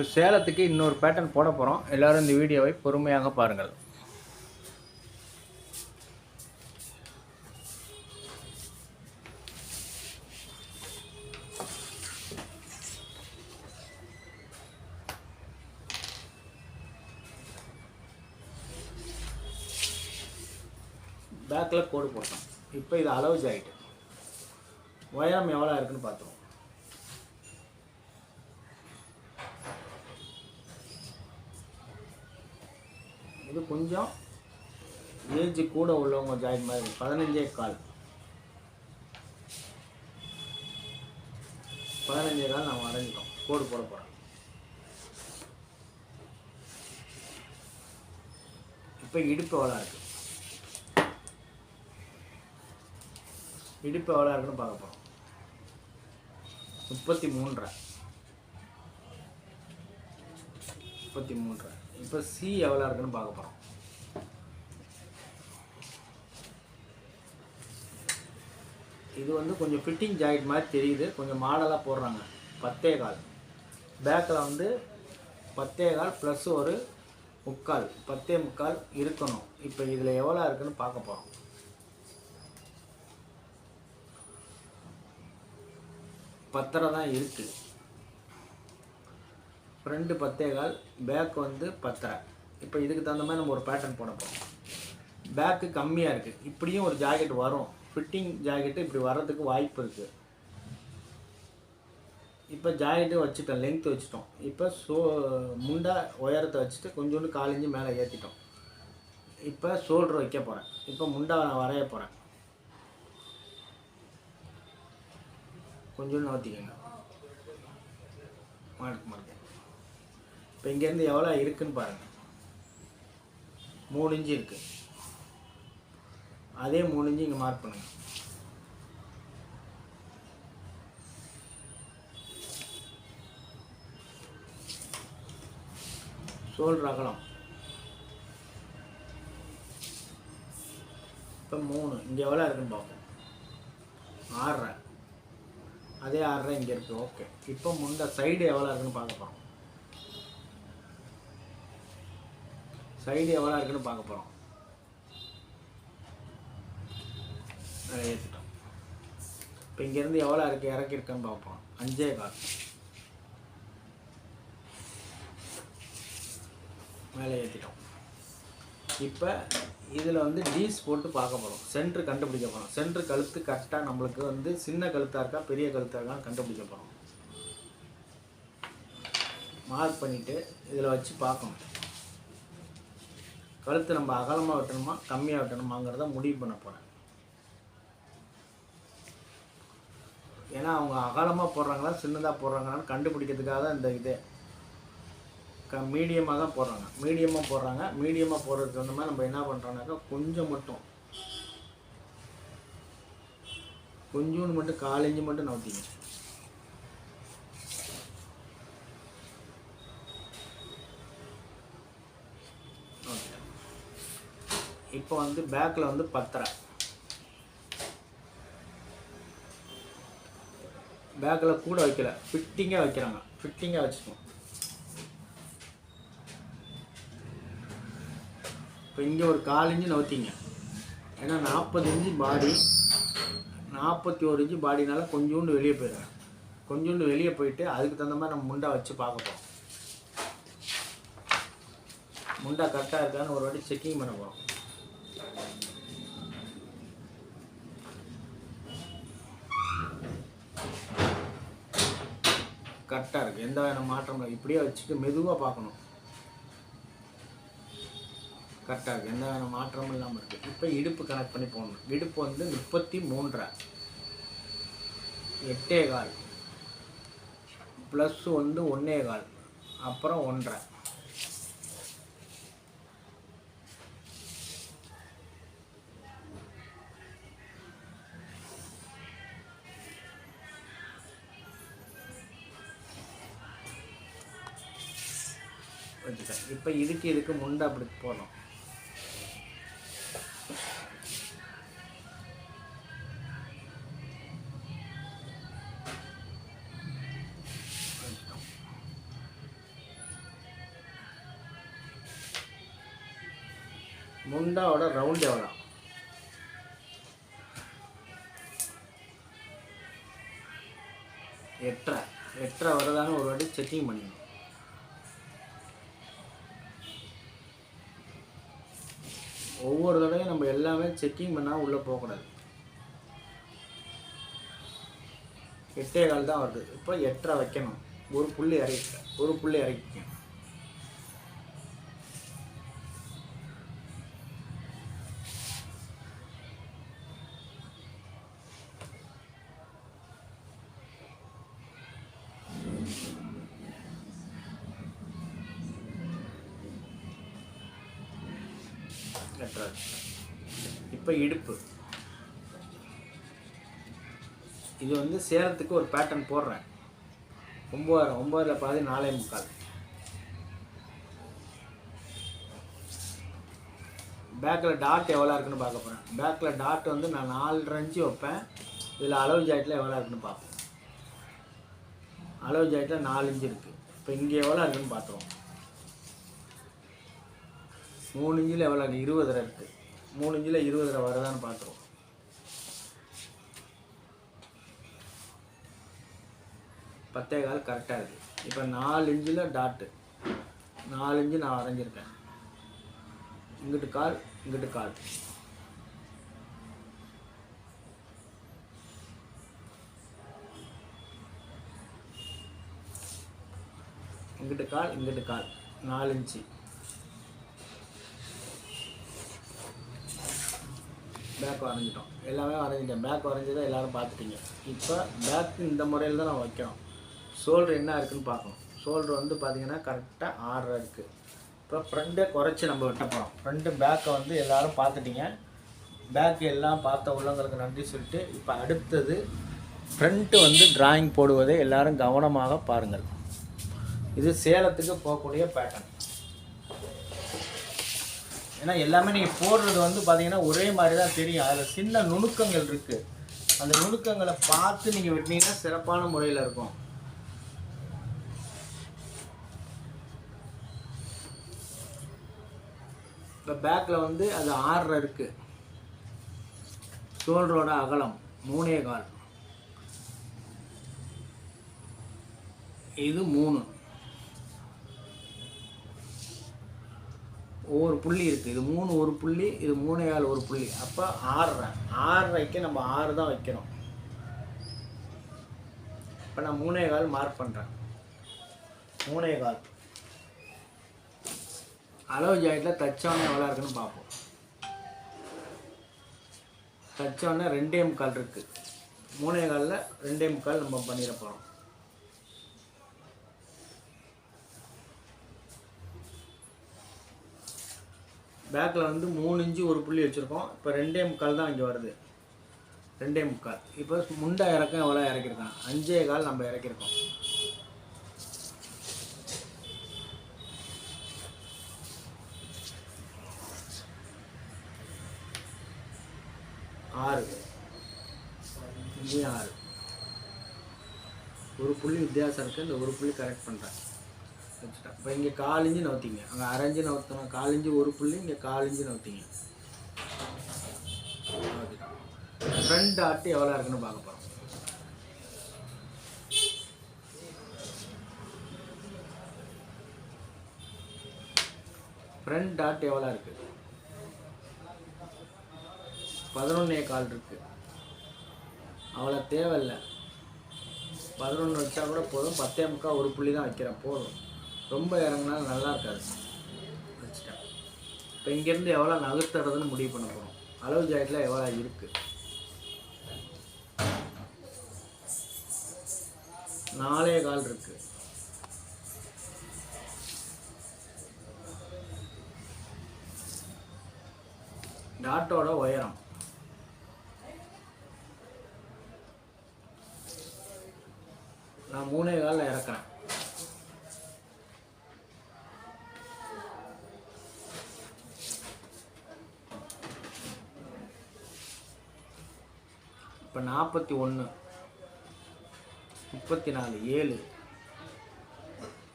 இப்போ சேலத்துக்கு இன்னொரு பேட்டர்ன் போட போகிறோம் எல்லோரும் இந்த வீடியோவை பொறுமையாக பாருங்கள். பேக்கில் கோடு போட்டோம். இப்போ இது அளவு ஆகிட்டு உயரம் எவ்வளோ இருக்குன்னு பார்த்துருவோம். இது கொஞ்சம் ஏஜ் கூட உள்ளவங்க ஜாயின் மாதிரி பதினஞ்சே கால். பதினஞ்சே கால் நம்ம அடைஞ்சிட்டோம். கோடு போட போகிறோம் இப்போ இடுப்பு எவ்வளோ இருக்கு? இடுப்பு எவ்வளோ இருக்குன்னு பார்க்க போகிறோம் முப்பத்தி மூன்றரை. முப்பத்தி மூன்றரை. இப்போ சி எவ்வளோ இருக்குன்னு பார்க்க போகிறோம் இது வந்து கொஞ்சம் ஃபிட்டிங் ஜாக்கெட் மாதிரி தெரியுது. கொஞ்சம் மாடலாக போடுறாங்க. பத்தே கால். பேக்கில் வந்து பத்தே கால் ப்ளஸ் ஒரு முக்கால். பத்தே முக்கால் இருக்கணும். இப்போ இதில் எவ்வளோ இருக்குன்னு பார்க்க போகிறோம் பத்தரை தான் இருக்குது ஃப்ரண்ட்டு பத்தே கால் பேக் வந்து பத்தரை. இப்போ இதுக்கு தகுந்த மாதிரி நம்ம ஒரு பேட்டர்ன் போட போகிறோம் பேக்கு கம்மியாக இருக்குது இப்படியும் ஒரு ஜாக்கெட் வரும். ஃபிட்டிங் ஜாக்கெட்டு இப்படி வர்றதுக்கு வாய்ப்பு இருக்குது இப்போ ஜாக்கெட்டு வச்சுட்டோம். லென்த் வச்சுட்டோம். இப்போ சோ முண்டா உயரத்தை வச்சுட்டு கொஞ்சோண்டு காலிஞ்சு மேலே ஏற்றிட்டோம் இப்போ ஷோல்டர் வைக்க போகிறேன் இப்போ முண்டா நான் வரைய போகிறேன் கொஞ்சோண்டு நோத்திக்கங்க மார்க் மார்க். இப்போ இங்கேருந்து எவ்வளோ இருக்குன்னு பாருங்கள் மூணு இன்ச்சு இருக்குது அதே மூணு இன்ச்சு இங்கே மார்க் பண்ணுங்கள் ஷோல்டர் அகலம். இப்போ மூணு இங்கே எவ்வளோ இருக்குன்னு பார்ப்போம். ஆறரை. அதே ஆறரை இங்கே இருக்குது ஓகே இப்போ முந்த சைடு எவ்வளோ இருக்குன்னு பார்க்க போகிறோம் சைடு எவ்வளோ இருக்குன்னு பார்க்க போகிறோம் ஏற்றிட்டோம் இப்போ இங்கேருந்து எவ்வளோ இருக்குது இறக்கி இருக்குன்னு பார்ப்போம் அஞ்சே கால். மேலே ஏற்றிட்டோம் இப்போ இதில் வந்து டீஸ் போட்டு பார்க்க போகிறோம் சென்ட்ரு கண்டுபிடிக்க போகிறோம் சென்ட்ரு கழுத்து கரெக்டாக நம்மளுக்கு வந்து சின்ன கழுத்தாக இருக்கா பெரிய கழுத்தாக இருக்கான்னு கண்டுபிடிக்க போகிறோம் மார்க் பண்ணிவிட்டு இதில் வச்சு பார்க்கணும். கழுத்து நம்ம அகலமாக வெட்டணுமா கம்மியாக வெட்டணுமாங்கிறத முடிவு பண்ண போகிறேன் ஏன்னா அவங்க அகலமாக போடுறாங்களா சின்னதாக போடுறாங்களான்னு கண்டுபிடிக்கிறதுக்காக தான் இந்த இது. க மீடியமாக தான் போடுறாங்க. மீடியமாக போடுறாங்க. மீடியமாக போடுறதுக்கு தகுந்த மாதிரி நம்ம என்ன பண்ணுறோம்னாக்கா கொஞ்சம் மட்டும். கொஞ்சோண்டு மட்டும் காலேஜ் மட்டும் நவுத்திங்க ஓகே இப்போ வந்து பேக்கில் வந்து பத்தரை. பேக்கில் கூட வைக்கல. ஃபிட்டிங்காக வைக்கிறாங்க. ஃபிட்டிங்காக வச்சுக்கோம் இப்போ இங்கே ஒரு கால் இன்ச்சு நவுத்திங்க. ஏன்னா நாற்பது இன்ச்சு பாடி நாற்பத்தி ஒரு இன்ச்சு பாடினால கொஞ்சோண்டு வெளியே போயிடுறேன் கொஞ்சோண்டு வெளியே போயிட்டு அதுக்கு தகுந்த மாதிரி நம்ம முண்டா வச்சு பார்க்க முண்டா கரெக்டாக இருக்கான்னு ஒரு வாட்டி செக்கிங் பண்ண போகிறோம் கரெக்டாக இருக்குது எந்த வேறு மாற்றம் இல்லை இப்படியே வச்சுட்டு மெதுவாக பார்க்கணும். கரெக்டாக இருக்குது எந்த வகையான மாற்றமும் இல்லாமல் இருக்குது இப்போ இடுப்பு கனெக்ட் பண்ணி போடணும். இடுப்பு வந்து முப்பத்தி மூன்றரை. எட்டே கால் ப்ளஸ் வந்து ஒன்றே கால் அப்புறம் ஒன்றரை. இப்போ இதுக்கு இதுக்கு முண்டை அப்படி போகணும் முண்டாவோட ரவுண்ட் எவ்வளோ எட்டரை. எட்டரை வரதான்னு ஒரு வாட்டி செக்கிங் பண்ணிடணும் எல்லாமே செக்கிங் பண்ணால் உள்ளே போகக்கூடாது. எட்டே கால் தான் வருது. இப்போ எட்டரை வைக்கணும். ஒரு புள்ளி இறக்கி ஒரு புள்ளி இறக்கிக்கணும். எட்டரை இப்போ இடுப்பு. இது வந்து சேரத்துக்கு ஒரு பேட்டர்ன் போடுறேன். ஒம்பதாயிரம் ஒம்பதில் பாதி நாலே முக்கால். பேக்கில் டாட் எவ்வளோ இருக்குன்னு பார்க்க போகிறேன் பேக்கில் டாட் வந்து நான் நாலரை இன்ச்சு வைப்பேன். இதில் அளவு ஜாயிட்டில் எவ்வளோ இருக்குன்னு பார்ப்போம். அளவு ஜாயிட்டில் நாலு இன்ச்சு இருக்குது இப்போ இங்கே எவ்வளோ இருக்குன்னு பார்த்துருவோம். மூணு இன்ச்சில் எவ்வளோ இருக்குது இருபதரை இருக்குது மூணு இஞ்சில இருபது ரூபா வருதான்னு பார்த்துருவோம். பத்தே கால் கரெக்டாக இருக்குது இப்போ நாலு இன்ச்சில் டாட்டு நாலு இன்ச்சு நான் வரைஞ்சிருக்கேன். இங்கிட்டு கால் இங்கிட்டு கால். இங்கிட்டு கால் இங்கிட்டு கால். நாலு இன்ச்சு பேக் வரைஞ்சிட்டோம். எல்லாமே வரைஞ்சிட்டேன். பேக் வரைஞ்சதை எல்லாரும் பார்த்துட்டீங்க. இப்போ பேக் இந்த முறையில் தான் நான் வைக்கணும். ஷோல்டர் என்ன இருக்குதுன்னு பார்க்கணும் ஷோல்டர் வந்து பார்த்தீங்கன்னா கரெக்டாக ஆறரை இருக்குது இப்போ ஃப்ரண்ட்டை குறைச்சி நம்ம வெட்ட போகிறோம் ஃப்ரண்ட்டு பேக்கை வந்து எல்லோரும் பார்த்துட்டீங்க. பேக் எல்லாம் பார்த்த உள்ளவங்களுக்கு நன்றி சொல்லிட்டு இப்போ அடுத்தது ஃப்ரண்ட்டு வந்து டிராயிங் போடுவதை எல்லாரும் கவனமாக பாருங்கள். இது சேலத்துக்கு போகக்கூடிய பேட்டர்ன் ஏன்னா எல்லாமே நீங்கள் போடுறது வந்து பார்த்தீங்கன்னா ஒரே மாதிரி தான் தெரியும். அதில் சின்ன நுணுக்கங்கள் இருக்குது அந்த நுணுக்கங்களை பார்த்து நீங்கள் வெட்டினீங்கன்னா சிறப்பான முறையில் இருக்கும். இப்போ பேக்கில் வந்து அது ஆறரை இருக்குது ஷோல்டரோட அகலம் மூணே கால். இது மூணு. ஒவ்வொரு புள்ளி இருக்குது இது மூணு ஒரு புள்ளி இது மூணே கால் ஒரு புள்ளி. அப்போ ஆறரை ஆறரைக்கு நம்ம ஆறு தான் வைக்கணும். இப்போ நான் மூணே கால் மார்க் பண்ணுறேன் மூணே கால். அளவு ஜாயிட்டில் தச்சவொடனே எவ்வளோ இருக்குன்னு பார்ப்போம். தச்சவொடனே ரெண்டே முக்கால் இருக்குது மூணே காலில் ரெண்டே முக்கால் நம்ம பண்ணிட போகிறோம் பேக்கில் வந்து மூணு இன்ச்சு ஒரு புள்ளி வச்சுருக்கோம். இப்போ ரெண்டே முக்கால் தான் இங்கே வருது. ரெண்டே முக்கால். இப்போ முண்டை இறக்கம் எவ்வளோ இறக்கிருக்கான் அஞ்சே கால் நம்ம இறக்கியிருக்கோம். ஆறு. இங்கேயும் ஆறு. ஒரு புள்ளி வித்தியாசம் இருக்குது இந்த ஒரு புள்ளி கரெக்ட் பண்ணுறேன் வச்சுட்டேன் இப்போ இங்கே கால் நவுத்திங்க. அங்கே அரைஞ்சு நவுத்தணும். கால் ஒரு புள்ளி இங்கே கால் இன்ச்சு நவுத்திங்க. ஃப்ரண்ட் டாட் எவ்வளோ இருக்குன்னு பார்க்க போகிறோம் ஃப்ரண்ட் டாட் எவ்வளோ இருக்குது பதினொன்னே கால் இருக்குது அவ்வளோ தேவையில்லை. பதினொன்று வச்சா கூட போதும். பத்தே முக்கால் ஒரு புள்ளி தான் வைக்கிறேன். போதும். ரொம்ப இறங்கினாலும் நல்லா இருக்காது வச்சுட்டேன். இப்போ இங்கேருந்து எவ்வளோ நகர்த்துறதுன்னு முடிவு பண்ண போகிறோம் அளவு ஜாயிட்டில் எவ்வளோ இருக்குது நாலே கால் இருக்கு. டாட்டோட உயரம். நான் மூணே காலில் இறக்குறேன். நாற்பத்தி ஒன்று முப்பத்தி நாலு ஏழு.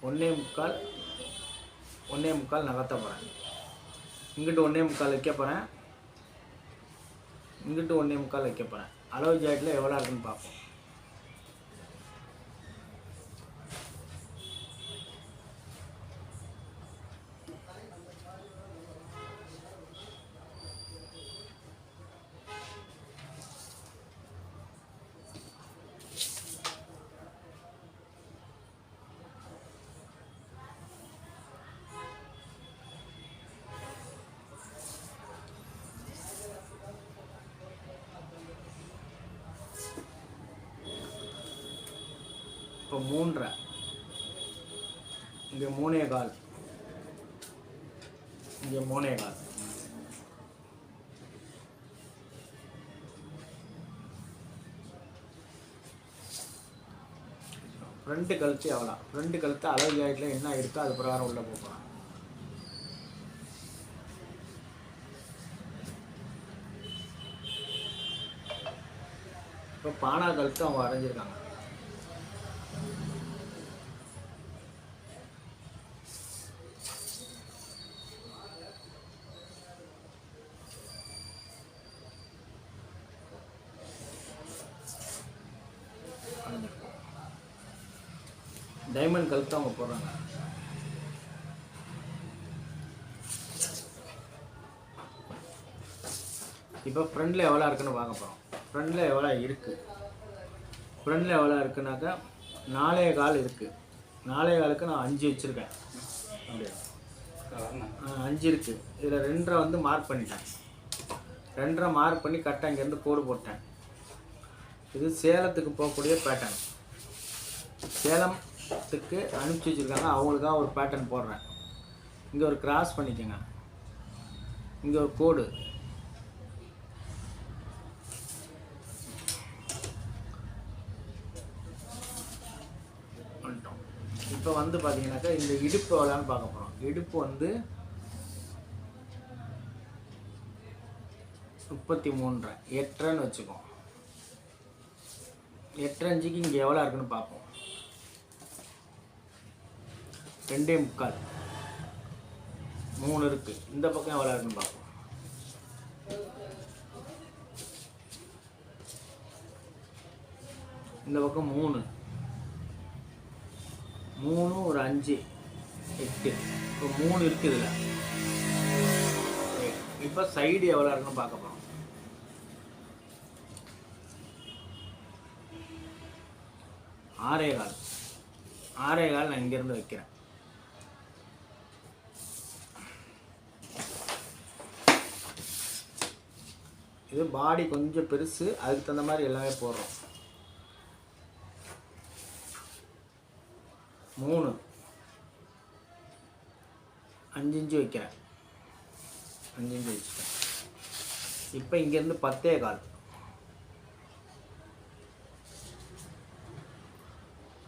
ஒன்றே முக்கால் ஒன்றே முக்கால் நகர்த்த போகிறேன் இங்கிட்டு ஒன்றே முக்கால் வைக்க போகிறேன் இங்கிட்டு ஒன்றே முக்கால் வைக்க போகிறேன் அளவு ஜாக்கெட்டில் எவ்வளோ இருக்குன்னு பார்ப்போம். இப்போ மூன்றரை இங்கே மூணே கால். இங்கே மூணே கால். ஃப்ரண்ட்டு கழுத்து எவ்வளோ? ஃப்ரண்ட்டு கழுத்து அளவு ஜாக்கெட்டில் என்ன இருக்கோ அது பிரகாரம் உள்ளே போகலாம். இப்போ பானா கழுத்து அவங்க வரைஞ்சிருக்காங்க. டைமண்ட் கழுத்து அவங்க போடுறாங்க இப்போ ஃப்ரெண்டில் எவ்வளோ இருக்குன்னு பார்க்க போகிறோம் ஃப்ரெண்டில் எவ்வளோ இருக்குது ஃப்ரெண்டில் எவ்வளோ இருக்குனாக்கா நாலே கால் இருக்குது நாலே காலுக்கு நான் அஞ்சு வச்சுருக்கேன். அப்படியே. அஞ்சு இருக்குது இதில் ரெண்டரை வந்து மார்க் பண்ணிட்டேன். ரெண்டரை மார்க் பண்ணி கரெக்டாக இங்கேருந்து கோடு போட்டேன். இது சேலத்துக்கு போகக்கூடிய பேட்டர்ன் சேலம் சேலத்துக்கு அனுப்பிச்சி வச்சுருக்காங்க. அவங்களுக்காக ஒரு பேட்டர்ன் போடுறேன். இங்கே ஒரு கிராஸ் பண்ணிக்கோங்க. இங்கே ஒரு கோடு வந்துட்டோம். இப்போ வந்து பார்த்தீங்கன்னாக்கா இந்த இடுப்பு எவ்வளோன்னு பார்க்க போகிறோம் இடுப்பு வந்து முப்பத்தி மூன்றரை. எட்டரைன்னு வச்சுக்கோம் எட்டரை அஞ்சுக்கு இங்கே எவ்வளோ இருக்குன்னு பார்ப்போம். ரெண்டே முக்கால். மூணு இருக்குது இந்த பக்கம் எவ்வளோ இருக்குன்னு பார்ப்போம். இந்த பக்கம் மூணு. மூணு ஒரு அஞ்சு. எட்டு. இப்போ மூணு இருக்குது இதில். இப்போ சைடு எவ்வளோ இருக்குன்னு பார்க்க போகிறோம் ஆறே கால். ஆறே கால் நான் இங்கேருந்து வைக்கிறேன். இது பாடி கொஞ்சம் பெருசு அதுக்கு தகுந்த மாதிரி எல்லாமே போடுறோம். மூணு. அஞ்சு இஞ்சு வைக்கிறேன். அஞ்சு இஞ்சு வச்சுட்டேன். இப்போ இங்கேருந்து பத்தே கால்.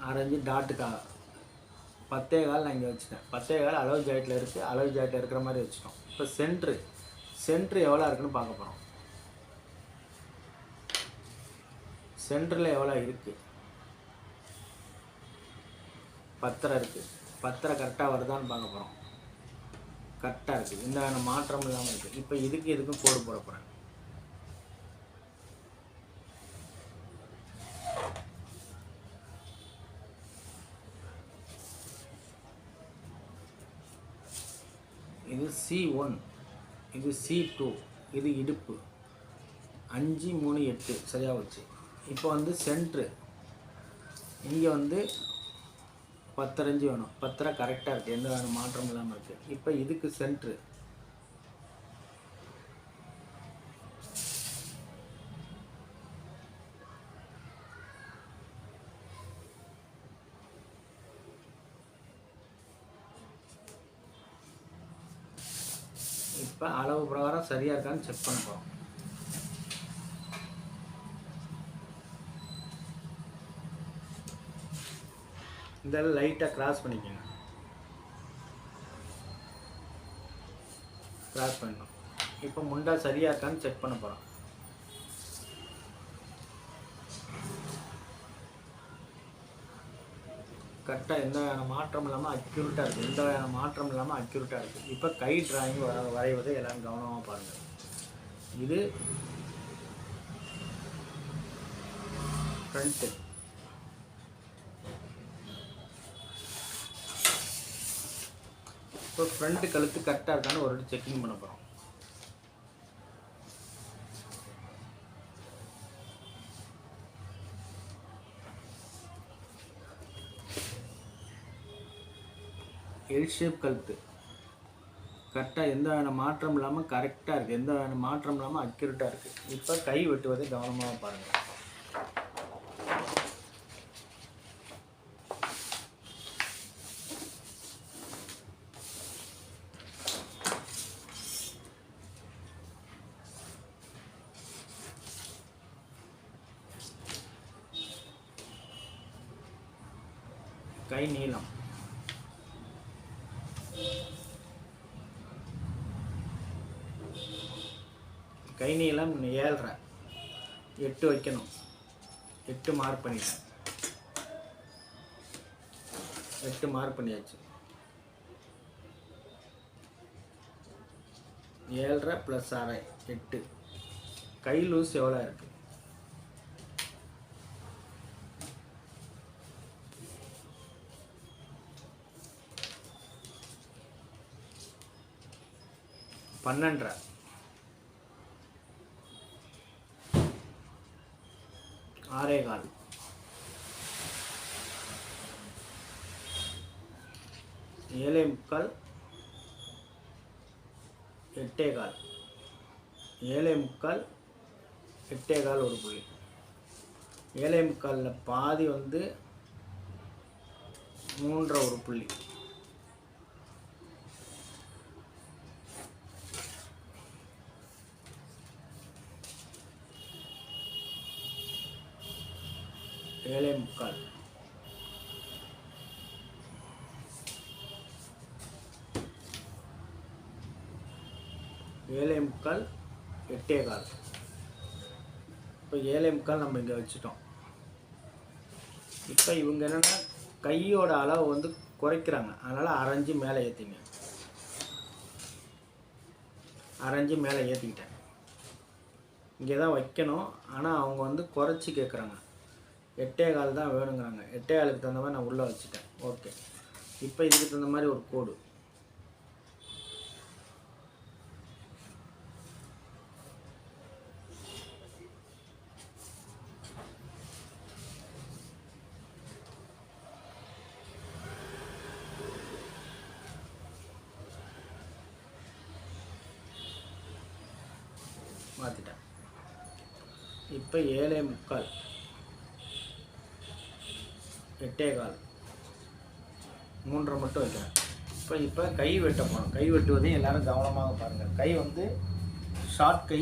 ஆரஞ்சு டாட்டுக்கா பத்தே கால் நான் இங்கே வச்சுட்டேன். பத்தே கால் அளவு ஜாயிட்டில் இருக்குது அளவு ஜாயிட்டில் இருக்கிற மாதிரி வச்சுட்டோம். இப்போ சென்ட்ரு சென்ட்ரு எவ்வளோ இருக்குன்னு பார்க்க போகிறோம் சென்டரில் எவ்வளோ இருக்குது பத்தரை இருக்குது பத்தரை கரெக்டாக வருதான்னு பார்க்க போகிறோம் கரெக்டாக இருக்குது இந்த வேணா மாற்றம் இல்லாமல் இருக்குது இப்போ இதுக்கு இதுக்கும் கோடு போட போகிறேன் இது சி ஒன் இது சி டூ இது இடுப்பு. அஞ்சு மூணு எட்டு. சரியாக வச்சு இப்போ வந்து சென்ட்ரு இங்கே வந்து பத்தரைஞ்சு வேணும். பத்தரை கரெக்டாக இருக்குது எந்த வேணும்? மாற்றம் இல்லாமல் இருக்குது இப்போ இதுக்கு சென்ட்ரு இப்போ அளவு பிரகாரம் சரியாக இருக்கான்னு செக் பண்ண போகிறோம் இந்த லைட்டாக கிராஸ் பண்ணிக்கோங்க. கிராஸ் பண்ணணும். இப்போ முண்டா சரியாக இருக்கான்னு செக் பண்ண போகிறோம் கரெக்டாக எந்த வகையான மாற்றம் இல்லாமல் அக்யூரேட்டாக இருக்குது எந்த வகையான மாற்றம் இல்லாமல் அக்யூரேட்டாக இருக்குது இப்போ கை டிராயிங் வர வரைவதை எல்லாம் கவனமாக பாருங்கள் இது ஃப்ரண்ட்டு இப்போ ஃப்ரண்ட்டு கழுத்து கரெக்டாக இருக்கான்னு ஒரு வாட்டி செக்கிங் பண்ண போகிறோம் எல் ஷேப் கழுத்து. கரெக்டாக எந்த வகையான மாற்றம் இல்லாமல் கரெக்டாக இருக்குது எந்த வகையான மாற்றம் இல்லாமல் அக்யூரேட்டாக இருக்குது இப்போ கை வெட்டுவதை கவனமாக பாருங்கள் கை நீளம். கை நீளம் ஏழரை. எட்டு வைக்கணும். எட்டு மார்க் பண்ணிட்டேன். எட்டு மார்க் பண்ணியாச்சு. ஏழரை ப்ளஸ் அரை எட்டு. கை லூஸ் எவ்வளோ இருக்குது பன்னெண்டரை. ஆறே கால். ஏழே முக்கால். எட்டே கால். ஏழே முக்கால் எட்டே கால் ஒரு புள்ளி. ஏழே முக்காலில் பாதி வந்து மூன்றரை ஒரு புள்ளி. ஏழே முக்கால். ஏழே முக்கால் எட்டே கால். இப்போ ஏழே முக்கால் நம்ம இங்கே வச்சுட்டோம். இப்போ இவங்க என்னென்னா கையோட அளவு வந்து குறைக்கிறாங்க. அதனால் அரைஞ்சு மேலே ஏற்றிங்க அரைஞ்சு மேலே ஏற்றிக்கிட்டேன் இங்கே தான் வைக்கணும். ஆனால் அவங்க வந்து குறைச்சி கேட்குறாங்க எட்டே கால் தான் வேணுங்கிறாங்க. எட்டே காலுக்கு தகுந்த மாதிரி நான் உள்ளே வச்சுட்டேன். ஓகே இப்போ இதுக்கு தகுந்த மாதிரி ஒரு கோடு. மாற்றிட்டேன் இப்போ ஏழே முக்கால். எட்டே கால் மூன்றரை மட்டும் வைக்கிறேன். இப்போ இப்போ கை வெட்ட போகணும் கை வெட்டுவதையும் எல்லோரும் கவனமாக பாருங்கள். கை வந்து ஷார்ட் கை.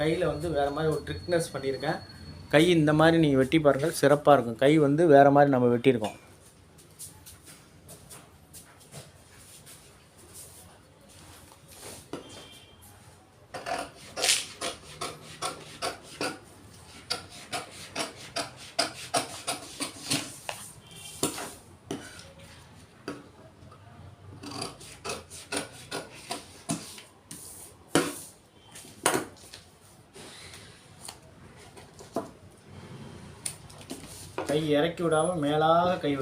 கையில் வந்து வேறு மாதிரி ஒரு ட்ரிக்னஸ் பண்ணியிருக்கேன். கை இந்த மாதிரி நீங்கள் வெட்டி பாருங்கள். சிறப்பாக இருக்கும். கை வந்து வேறு மாதிரி நம்ம வெட்டியிருக்கோம் கை இறக்கி விடாமல் மேலாக கை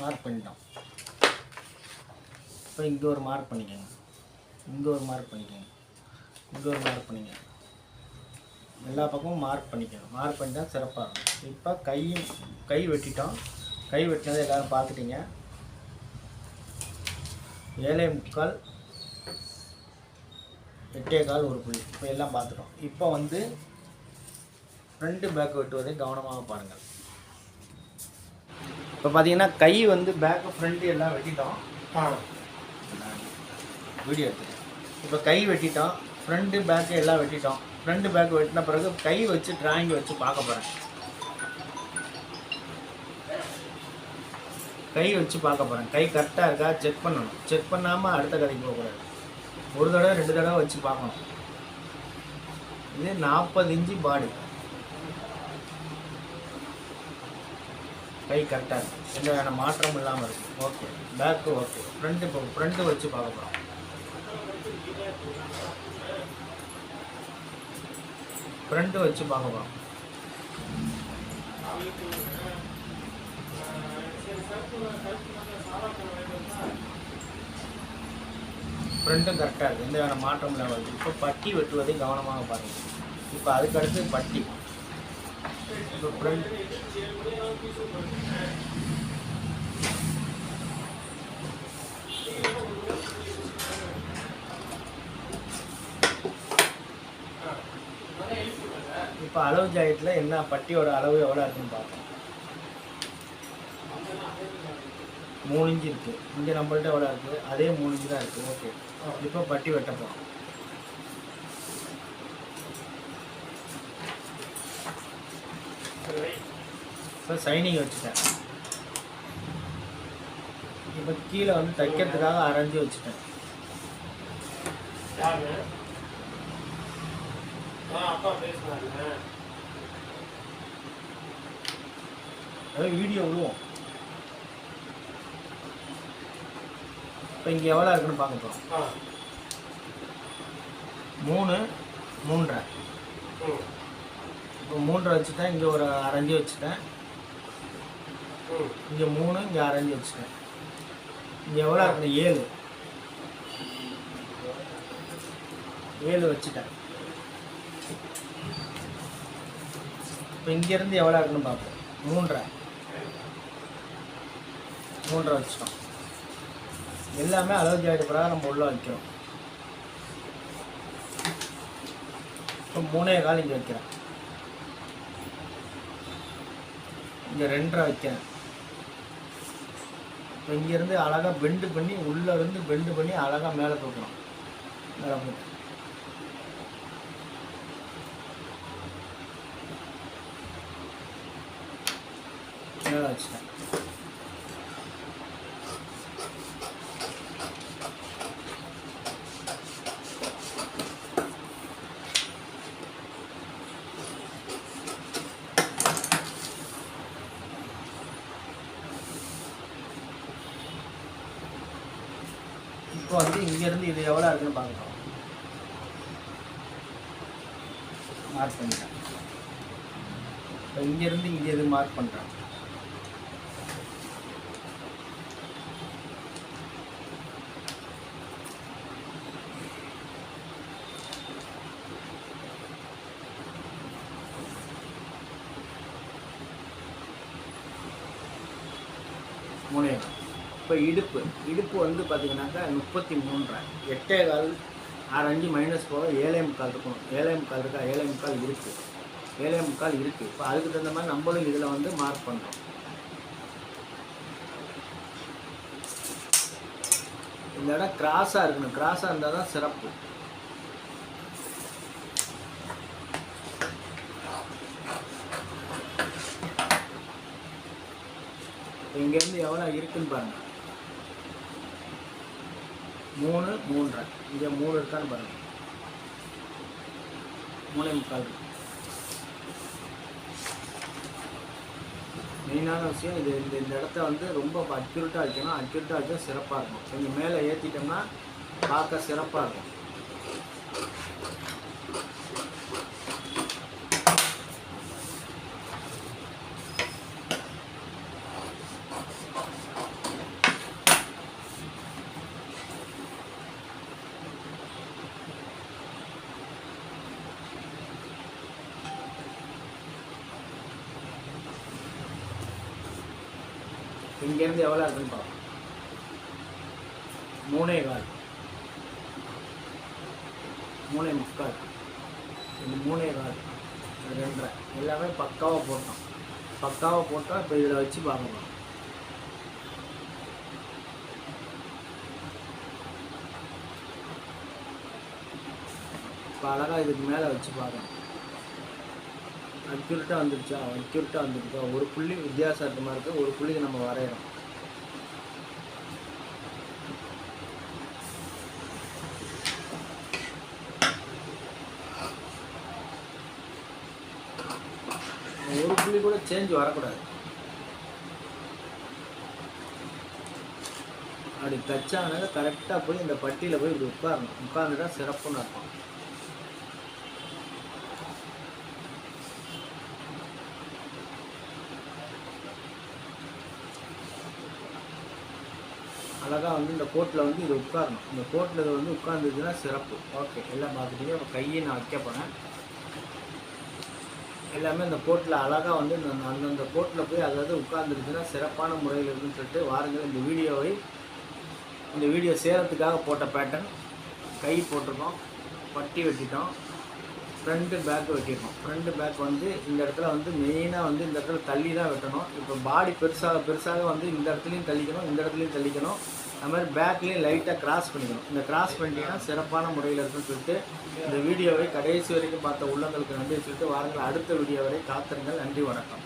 மார்க் பண்ணிட்டோம் இப்போ இங்கே ஒரு மார்க் பண்ணிக்கோங்க. இங்கே ஒரு மார்க் பண்ணிக்கோங்க. இங்கே ஒரு மார்க் பண்ணிக்கோங்க எல்லா பக்கமும் மார்க் பண்ணிக்கணும். மார்க் பண்ணி தான் சிறப்பாக இருக்கும் இப்போ கையும் கை வெட்டிட்டோம். கை வெட்டினதை எல்லோரும் பார்த்துட்டிங்க. ஏழை முக்கால் எட்டே கால் ஒரு புள்ளி. இப்போ எல்லாம் பார்த்துட்டோம். இப்போ வந்து ஃப்ரெண்டு பேக் வெட்டுவதை கவனமாக பாருங்கள். இப்போ பார்த்தீங்கன்னா கை வந்து பேக்கு ஃப்ரண்ட் எல்லாம் வெட்டிட்டோம். ஆ. வீடியோ எடுத்து இப்போ கை வெட்டிட்டோம் ஃப்ரண்ட்டு பேக்கு எல்லாம் வெட்டிட்டோம். ஃப்ரண்ட் பேக் வெட்டின பிறகு கை வச்சு டிராயிங் வச்சு பார்க்க போகிறேன் கை வச்சு பார்க்க போகிறேன் கை கரெக்டாக இருக்கா? செக் பண்ணணும். செக் பண்ணாமல் அடுத்த கதைக்கு போகக்கூடாது ஒரு தடவை ரெண்டு தடவை வச்சு பார்க்கணும். இது நாற்பது இன்ச்சு பாடி கை கரெக்டாக இருக்குது எந்த வேணா மாற்றம் இல்லாமல் இருக்குது ஓகே பேக்கு ஓகே ஃப்ரண்ட்டு இப்போ ஃப்ரண்ட்டு வச்சு பார்க்க போகிறோம் ஃப்ரண்ட்டு வச்சு பார்க்க போகிறோம் ஃப்ரண்ட்டும் கரெக்டாக இருக்குது எந்த வேணா மாற்றம் இல்லாமல் இருக்குது இப்போ பட்டி வெட்டுவதை கவனமாக பாருங்கள் இப்போ அதுக்கடுத்து பட்டி. இப்போ ஃப்ரண்ட் இப்போ அளவு ஜாக்கெட்டில் என்ன பட்டியோட அளவு எவ்வளோ இருக்குன்னு பார்ப்போம். மூணு இன்ச்சு இருக்குது இங்கே நம்மள்ட்ட எவ்வளோ இருக்குது அதே மூணு இன்ச்சு தான் இருக்குது ஓகே. இப்போ பட்டி வெட்டப்போம் இப்போ சைனிங் வச்சுட்டேன். இப்போ கீழே வந்து தைக்கிறதுக்காக அரைஞ்சி வச்சுட்டேன். அதாவது வீடியோ விடுவோம். இப்போ இங்கே எவ்வளோ இருக்குன்னு பார்க்க போகிறோம் மூணு மூன்றரை. இப்போ மூன்றரை வச்சுட்டேன் இங்கே ஒரு அரைஞ்சி வச்சுட்டேன். இங்கே மூணு இங்கே அரைஞ்சி வச்சுட்டேன் இங்கே எவ்வளோ இருக்குது ஏழு. ஏழு வச்சுட்டேன். இப்போ இங்கேருந்து எவ்வளோ இருக்குன்னு பார்ப்போம். மூன்றரை. மூன்றரை வச்சுட்டோம். எல்லாமே அளவு ஜாக்கெட் பிரகாரம் நம்ம உள்ளே வைக்கிறோம். இப்போ மூணே கால் இங்கே வைக்கிறேன். இங்கே ரெண்டரை வைக்கிறேன். இப்போ இங்கேருந்து அழகாக பெண்டு பண்ணி உள்ளேருந்து பெண்டு பண்ணி அழகாக மேலே தூக்கணும். மேலே போட்டு மேலே வச்சுட்டேன் இப்போ வந்து இங்கேருந்து இது எவ்வளோ இருக்குன்னு பார்க்கலாம் மார்க் பண்ணிட்டேன் இப்போ இங்கேருந்து இங்கே இது மார்க் பண்ணுறேன் மூணே இப்போ இடுப்பு. இடுப்பு வந்து பார்த்திங்கனாக்கா முப்பத்தி மூன்றரை. எட்டே கால் ஆறு அஞ்சு மைனஸ் போக ஏழே முக்கால் இருக்கணும். ஏழே முக்கால் இருக்கா? ஏழே முக்கால் இருக்குது ஏழே முக்கால் இருக்குது இப்போ அதுக்கு தகுந்த மாதிரி நம்மளும் இதில் வந்து மார்க் பண்ணுறோம் இந்த இடம் கிராஸாக இருக்கணும். கிராஸாக இருந்தால் தான் சிறப்பு. இங்கேருந்து எவ்வளோ இருக்குன்னு பாருங்கள் மூணு மூன்றரை. இங்கே மூணு இருக்கான்னு பாருங்கள் மூணே முக்கால் மெயினான விஷயம் இது இந்த இந்த இடத்த வந்து ரொம்ப அக்யூரட்டாக வைக்கணும். அக்யூரட்டாக வச்சா சிறப்பாக இருக்கும். கொஞ்சம் மேலே ஏற்றிட்டோம்னா பார்க்க சிறப்பாக இருக்கும். இங்கேருந்து எவ்வளோ இருக்குன்னு பார்ப்போம். மூணே கால். மூணே முக்கால். இது மூணே கால் ரெண்டரை. எல்லாமே பக்காவாக போட்டோம் பக்காவாக போட்டால் இப்போ இதில் வச்சு பார்க்கணும் இப்போ அழகாக இதுக்கு மேலே வச்சு பார்க்கணும். அக்யூரட்டாக வந்துருச்சா? அக்யூரட்டாக வந்துருச்சா? ஒரு புள்ளி வித்தியாசமாக இருக்குது ஒரு புள்ளிக்கு நம்ம வரைகிறோம் ஒரு புள்ளி கூட சேஞ்ச் வரக்கூடாது. அப்படி தச்சானது கரெக்டாக போய் இந்த பட்டியில் போய் இப்படி உட்காரணும். உட்கார்ந்துட்டா சிறப்புன்னு இருக்கும் அழகாக வந்து இந்த கோட்டில் வந்து இது உட்காரணும். இந்த கோட்டில் இது வந்து உட்கார்ந்துச்சுன்னா சிறப்பு. ஓகே எல்லாம் பார்த்துட்டீங்க. இப்போ கையை நான் வைக்க போகிறேன் எல்லாமே இந்த கோர்ட்டில் அழகாக வந்து இந்த அந்தந்த கோட்டில் போய் அதாவது உட்கார்ந்துருச்சுன்னா சிறப்பான முறையில் இருக்குன்னு சொல்லிட்டு வாருங்கள். இந்த வீடியோவை இந்த வீடியோ சேரத்துக்காக போட்ட பேட்டர்ன் கை போட்டிருக்கோம் பட்டி வெட்டிட்டோம் ஃப்ரண்ட்டு பேக் வெட்டியிருக்கோம். ஃப்ரண்ட்டு பேக் வந்து இந்த இடத்துல வந்து மெயினாக வந்து இந்த இடத்துல தள்ளி தான் வெட்டணும். இப்போ பாடி பெருசாக பெருசாக வந்து இந்த இடத்துலையும் தள்ளிக்கணும் இந்த இடத்துலையும் தள்ளிக்கணும். அது மாதிரி பேக்லேயும் லைட்டாக கிராஸ் பண்ணிக்கணும். இந்த கிராஸ் பண்ணிட்டீங்கன்னா சிறப்பான முறையில் இருக்குன்னு சொல்லிட்டு இந்த வீடியோவை கடைசி வரைக்கும் பார்த்த உள்ளங்களுக்கு நன்றி சொல்லிட்டு வாருங்கள். அடுத்த வீடியோ வரை காத்திருங்கள். நன்றி வணக்கம்.